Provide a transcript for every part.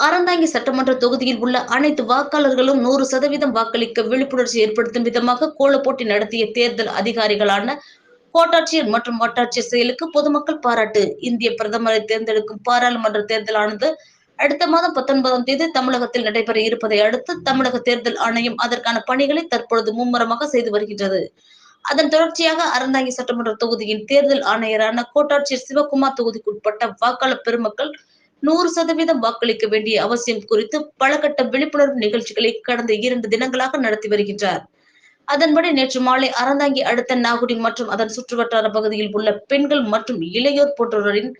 அறந்தாங்கி சட்டமன்ற தொகுதியில் உள்ள அனைத்து வாக்காளர்களும் நூறு சதவீதம் வாக்களிக்க விழிப்புணர்ச்சி ஏற்படுத்தும் விதமாக கோலப்போட்டி நடத்திய தேர்தல் அதிகாரிகளான கோட்டாட்சியர் மற்றும் வட்டாட்சியர் செயலுக்கு பொதுமக்கள் பாராட்டு. இந்திய பிரதமரை தேர்ந்தெடுக்கும் பாராளுமன்ற தேர்தலானது அடுத்த மாதம் பத்தொன்பதாம் தேதி தமிழகத்தில் நடைபெற இருப்பதை அடுத்து தமிழக தேர்தல் ஆணையம் அதற்கான பணிகளை தற்பொழுது மும்முரமாக செய்து வருகின்றது. அதன் தொடர்ச்சியாக அறந்தாங்கி சட்டமன்ற தொகுதியின் தேர்தல் ஆணையரான கோட்டாட்சியர் சிவகுமார் தொகுதிக்குட்பட்ட வாக்காளர் பெருமக்கள் நூறு சதவீத வாக்களிக்க வேண்டிய அவசியம் குறித்து பல கட்ட விழிப்புணர்வு நிகழ்ச்சிகளை கடந்த இரண்டு தினங்களாக நடத்தி வருகின்றார். அதன்படி நேற்று மாலை அறந்தாங்கி அடுத்த நாகுடி மற்றும் அதன் சுற்றுவட்டார பகுதியில் உள்ள பெண்கள் மற்றும் இளையோர் போன்றோரின்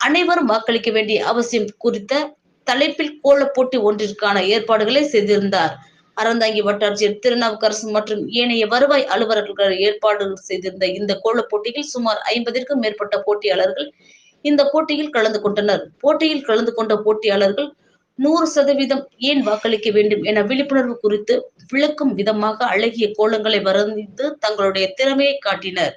அனைவரும் வாக்களிக்க வேண்டிய அவசியம் குறித்த தலைப்பில் கோலப் போட்டி ஒன்றிற்கான ஏற்பாடுகளை செய்திருந்தார். அறந்தாங்கி வட்டாட்சியர் திருநாவுக்கரசு மற்றும் ஏனைய வருவாய் அலுவலர்கள் ஏற்பாடு செய்திருந்த இந்த கோலப் போட்டியில் சுமார் ஐம்பதிற்கும் மேற்பட்ட போட்டியாளர்கள் இந்த போட்டியில் கலந்து கொண்டனர். போட்டியில் கலந்து கொண்ட போட்டியாளர்கள் நூறு சதவீதம் ஏன் வாக்களிக்க வேண்டும் என விழிப்புணர்வு குறித்து விளக்கும் விதமாக அழகிய கோலங்களை வரைந்து தங்களுடைய திறமையை காட்டினர்.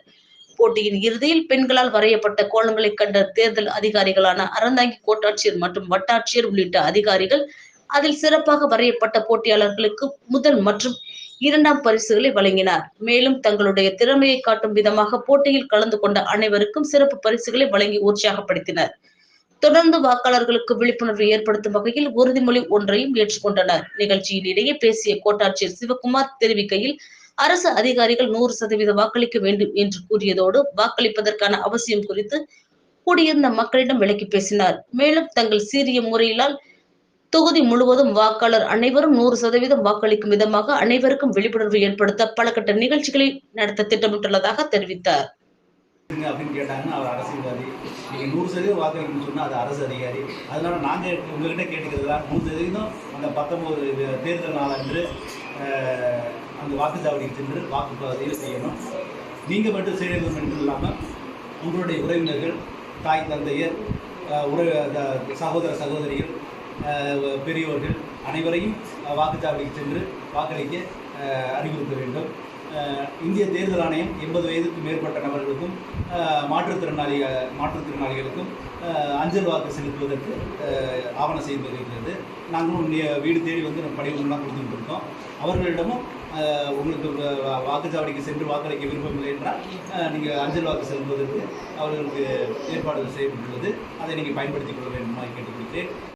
போட்டியின் இறுதியில் பெண்களால் வரையப்பட்ட கோலங்களை கண்ட தேர்தல் அதிகாரிகளான அறந்தாங்கி கோட்டாட்சியர் மற்றும் வட்டாட்சியர் உள்ளிட்ட அதிகாரிகள் அதில் சிறப்பாக வரையப்பட்ட போட்டியாளர்களுக்கு முதல் மற்றும் இரண்டாம் பரிசுகளை வழங்கினார். மேலும் தங்களுடைய திறமையை காட்டும் விதமாக போட்டியில் கலந்து கொண்ட அனைவருக்கும் சிறப்பு பரிசுகளை வழங்கி உற்சாகப்படுத்தினர். தொடர்ந்து வாக்காளர்களுக்கு விழிப்புணர்வு ஏற்படுத்தும் வகையில் உறுதிமொழி ஒன்றையும் ஏற்றுக்கொண்டனர். நிகழ்ச்சியில் இடையே பேசிய கோட்டாட்சியர் சிவகுமார் தெரிவிக்கையில் அரசு அதிகாரிகள் நூறு சதவீத வாக்களிக்க வேண்டும் என்று கூறியதோடு வாக்களிப்பதற்கான அவசியம் குறித்து கூடியிருந்த மக்களிடம் விளக்கி பேசினார். மேலும் தங்கள் சீரிய முறையிலால் தொகுதி முழுவதும் வாக்காளர் அனைவரும் நூறு சதவீதம் வாக்களிக்கும் விதமாக அனைவருக்கும் விழிப்புணர்வு ஏற்படுத்த பல கட்ட நிகழ்ச்சிகளை நடத்த திட்டமிட்டுள்ளதாக தெரிவித்தார். அப்படின்னு கேட்டாங்கன்னா அவர் அரசியல்வாதி. நீங்கள் நூறு சதவீதம் வாக்களிக்கணும்னு சொன்னால் அது அரசு அதிகாரி. அதனால நாங்கள் உங்ககிட்ட கேட்டுக்கிறதா நூறு சதவீதம் அந்த பத்தொம்போது தேர்தல் நாளன்று அந்த வாக்குச்சாவடிக்கு சென்று வாக்குப்பதிவு செய்யணும். நீங்கள் மட்டும் செய்யறது மட்டும் இல்லாமல் உங்களுடைய உறவினர்கள் தாய் தந்தையர் அஹ், உற சகோதர சகோதரிகள் பெரியோர்கள் அனைவரையும் வாக்குச்சாவடிக்கு சென்று வாக்களிக்க அறிவுறுத்த வேண்டும். இந்திய தேர்தல் ஆணையம் எண்பது வயதுக்கு மேற்பட்ட நபர்களுக்கும் மாற்றுத்திறனாளி மாற்றுத்திறனாளிகளுக்கும் அஞ்சல் வாக்கு செலுத்துவதற்கு ஆவணம் செய்து வருகிறது நாங்களும் வீடு தேடி வந்து நம்ம படிவங்கள்லாம் கொடுத்துட்டு இருக்கோம். அவர்களிடமும் உங்களுக்கு வா- வாக்குச்சாவடிக்கு சென்று வாக்களிக்க விருப்பமில்லை என்றால் நீங்கள் அஞ்சல் வாக்கு செலுத்துவதற்கு அவர்களுக்கு ஏற்பாடுகள் செய்யப்பட்டுள்ளது. அதை நீங்கள் பயன்படுத்திக் கொள்ள வேண்டுமா கேட்டுக்கொள்கிறேன்.